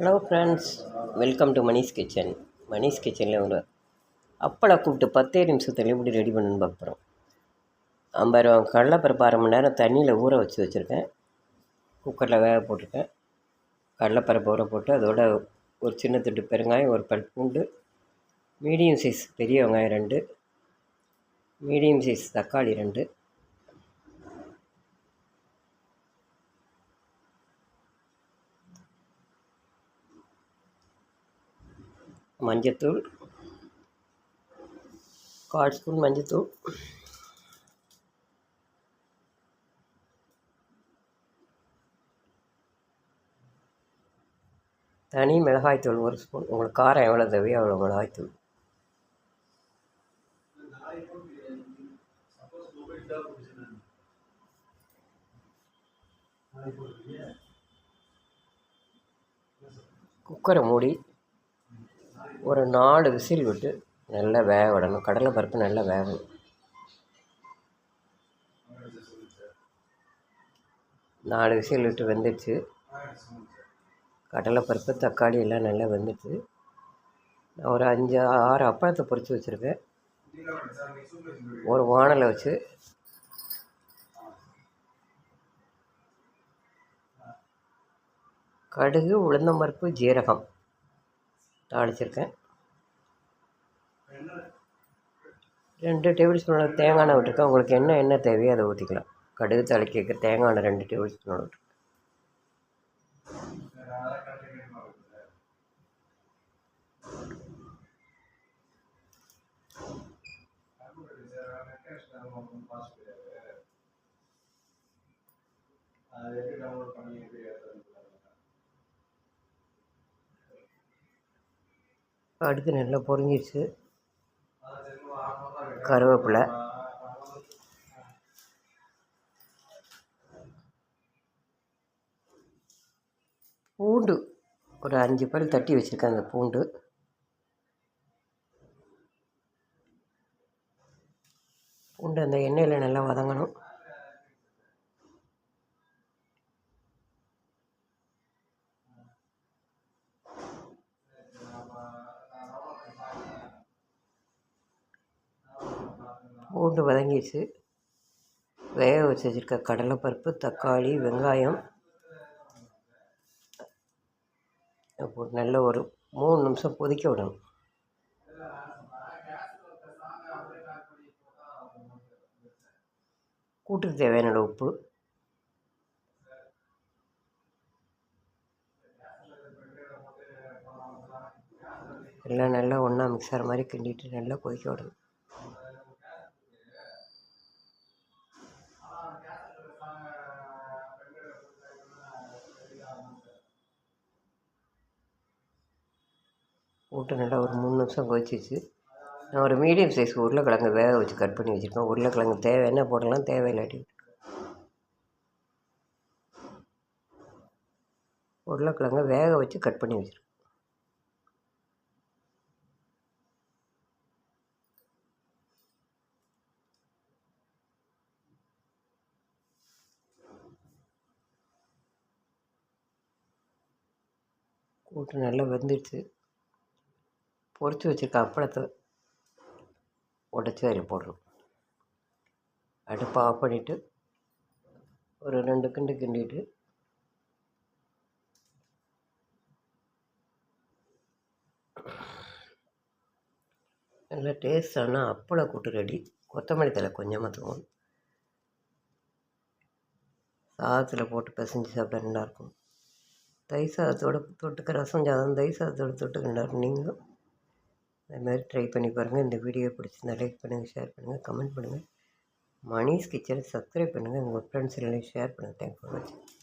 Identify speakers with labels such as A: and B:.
A: Hello friends welcome to Manish kitchen Manish கிச்சனில் ஒரு apply கூப்பிட்டு பத்தே நிமிஷத்தில் எப்படி ரெடி பண்ணணும்னு பார்க்குறோம் போகிறோம் ஐம்பது ரூபா கடலைப்பருப்பு அரை மணி நேரம் தண்ணியில் ஊற வச்சு வச்சுருக்கேன். குக்கரில் வேக போட்டிருக்கேன். கடலைப்பருப்பு ஊற போட்டு அதோட ஒரு சின்ன துண்டு பெருங்காயம் ஒரு பல் பூண்டு மீடியம் சைஸ் பெரிய வெங்காயம் ரெண்டு மீடியம் சைஸ் தக்காளி ரெண்டு மஞ்சத்தூள் கால் ஸ்பூன் மஞ்சத்தூள் தனி மிளகாய்த்தூள் ஒரு ஸ்பூன். உங்களுக்கு காரம் எவ்வளோ தேவையோ அவ்வளோ மிளகாய்த்தூள். குக்கரை மூடி ஒரு நாலு விசில் விட்டு நல்லா வேக விடணும் கடலை பருப்பு நல்லா வேகணும். நாலு விசில் விட்டு வெந்துடுச்சு. கடலைப்பருப்பு தக்காளி எல்லாம் நல்லா வெந்துடுச்சு. நான் ஒரு அஞ்சு ஆறு அப்பளத்தை பொறிச்சு வச்சுருக்கேன். ஒரு வானலை வச்சு கடுகு உளுந்தம்பருப்பு ஜீரகம். தாளிச்சிருக்கேன் ரெண்டு டேபிள் ஸ்பூன் அளவு தேங்காய் எண்ணெய் விட்டுருக்கேன். உங்களுக்கு என்ன எண்ணெய் தேவையோ அதை ஊற்றிக்கலாம் கடுகு தாளிக்க தேங்காய் எண்ணெய் ரெண்டு டேபிள் ஸ்பூன் அளவு விட்டுருக்கேன் அடுத்து நல்லா பொரிஞ்சிருச்சு. கருவேப்பிலை. பூண்டு. ஒரு அஞ்சு பல் தட்டி வச்சுருக்கேன் அந்த பூண்டு. பூண்டு அந்த எண்ணெயில் நல்லா வதங்கணும். பூண்டு வதங்கிடுச்சு. வேக வச்சு வச்சுருக்க கடலைப்பருப்பு தக்காளி வெங்காயம் போட்டு நல்ல ஒரு மூணு நிமிஷம் கொதிக்க விடணும். கூட்டுக்கு தேவையான உப்பு. எல்லாம் நல்லா ஒன்றா மிக்ஸ் ஆகிற மாதிரி கிண்டிட்டு நல்லா கொதிக்க விடணும். போட்டு நல்லா ஒரு மூணு நிமிஷம் கொதிச்சிச்சு நான் ஒரு மீடியம் சைஸ் உருளைக்கிழங்கு வேக வச்சு கட் பண்ணி வச்சுருக்கேன் உருளைக்கிழங்கு தேவைன்னா போடலாம் தேவையில்லாட்டி உருளைக்கிழங்கு வேக வச்சு கட் பண்ணி வச்சுருக்கேன் கூட்டு நல்லா வெந்துடுச்சு பொரிச்சு வச்சுருக்க அப்பளத்தை உடச்சி அதில் போடுறோம். அடுப்பை ஆஃப் பண்ணிவிட்டு ஒரு ரெண்டு கிண்டு கிண்டிட்டு நல்லா டேஸ்டான அப்பளம் கூட்டு ரெடி கொத்தமல்லி தலை கொஞ்சமாக தூவும் சாதத்தில் போட்டு பிசைஞ்சு சாப்பிட்டா நல்லாயிருக்கும் தயிர் சாதத்தோட தொட்டுக்க ரசம் சாதம் தயிர் சாதத்தோட தொட்டுக்க நல்லாயிருக்கும் நீங்களும் அது மாதிரி ட்ரை பண்ணி பாருங்கள் இந்த வீடியோ பிடிச்சிருந்தா லைக் பண்ணுங்கள் ஷேர் பண்ணுங்கள் கமெண்ட் பண்ணுங்கள் மணிஸ் கிச்சனை சப்ஸ்கிரைப் பண்ணுங்கள் உங்கள் ஃப்ரெண்ட்ஸ் எல்லாம் ஷேர் பண்ணுங்கள் தேங்க்ஸ் ஃபார் வாட்சிங்